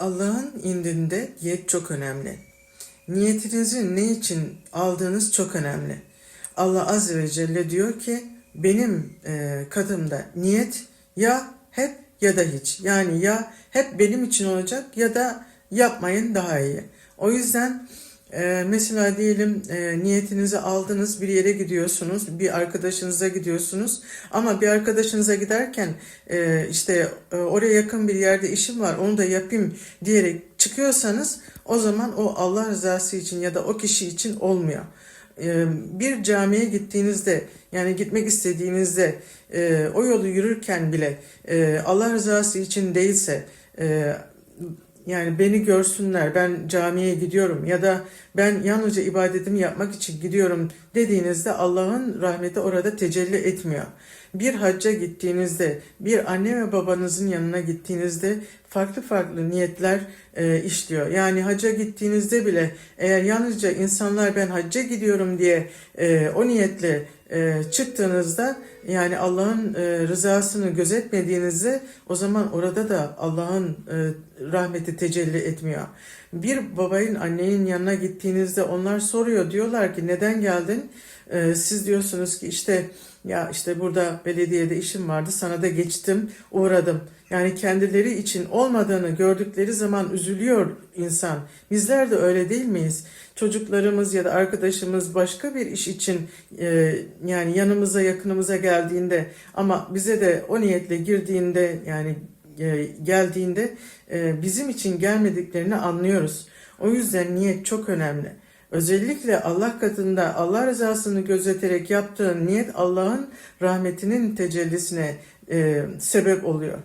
Allah'ın indinde niyet çok önemli. Niyetinizi ne için aldığınız çok önemli. Allah Azze ve Celle diyor ki benim e, katımda niyet ya hep ya da hiç. Yani ya hep benim için olacak ya da yapmayın daha iyi. O yüzden e, mesela diyelim e, niyetinizi aldınız bir yere gidiyorsunuz bir arkadaşınıza gidiyorsunuz ama bir arkadaşınıza giderken e, işte e, oraya yakın bir yerde işim var onu da yapayım diyerek çıkıyorsanız o zaman o Allah rızası için ya da o kişi için olmuyor. E, bir camiye gittiğinizde yani gitmek istediğinizde e, o yolu yürürken bile e, Allah rızası için değilse e, yani beni görsünler ben camiye gidiyorum ya da ben yalnızca ibadetimi yapmak için gidiyorum dediğinizde Allah'ın rahmeti orada tecelli etmiyor. Bir hacca gittiğinizde, bir anne ve babanızın yanına gittiğinizde farklı farklı niyetler e, işliyor. Yani hacca gittiğinizde bile eğer yalnızca insanlar ben hacca gidiyorum diye e, o niyetle e, çıktığınızda yani Allah'ın e, rızasını gözetmediğinizde o zaman orada da Allah'ın e, rahmeti tecelli etmiyor. Bir babayın annenin yanına gittiğinizde onlar soruyor diyorlar ki neden geldin? E, siz diyorsunuz ki işte ya işte burada belediyede işim vardı sana da geçtim uğradım. Yani kendileri için olmadığını gördükleri zaman üzülüyor insan. Bizler de öyle değil miyiz? Çocuklarımız ya da arkadaşımız başka bir iş için e, yani yanımıza yakınımıza geldiğinde ama bize de o niyetle girdiğinde yani e, geldiğinde e, bizim için gelmediklerini anlıyoruz. O yüzden niyet çok önemli. Özellikle Allah katında Allah rızasını gözeterek yaptığın niyet Allah'ın rahmetinin tecellisine e, sebep oluyor.